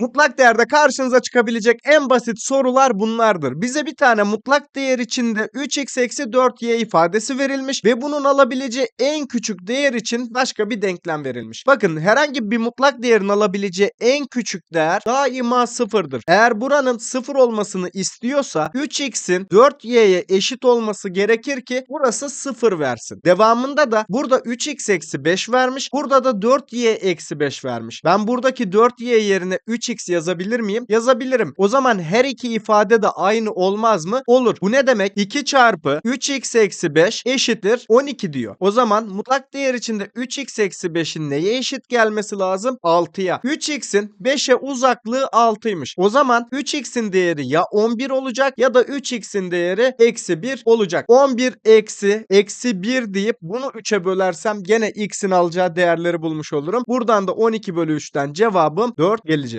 Mutlak değerde karşınıza çıkabilecek en basit sorular bunlardır. Bize bir tane mutlak değer içinde 3x eksi 4y ifadesi verilmiş ve bunun alabileceği en küçük değer için başka bir denklem verilmiş. Bakın herhangi bir mutlak değerin alabileceği en küçük değer daima sıfırdır. Eğer buranın sıfır olmasını istiyorsa 3x'in 4y'ye eşit olması gerekir ki burası sıfır versin. Devamında da burada 3x eksi 5 vermiş. Burada da 4y eksi 5 vermiş. Ben buradaki 4y yerine 3x yazabilir miyim? Yazabilirim. O zaman her iki ifade de aynı olmaz mı? Olur. Bu ne demek? 2 çarpı 3x eksi 5 eşittir 12 diyor. O zaman mutlak değer içinde 3x eksi 5'in neye eşit gelmesi lazım? 6'ya. 3x'in 5'e uzaklığı 6'ymış. O zaman 3x'in değeri ya 11 olacak ya da 3x'in değeri eksi 1 olacak. 11 eksi eksi 1 deyip bunu 3'e bölersem gene x'in alacağı değerleri bulmuş olurum. Buradan da 12 bölü 3'ten cevabım 4 gelecek.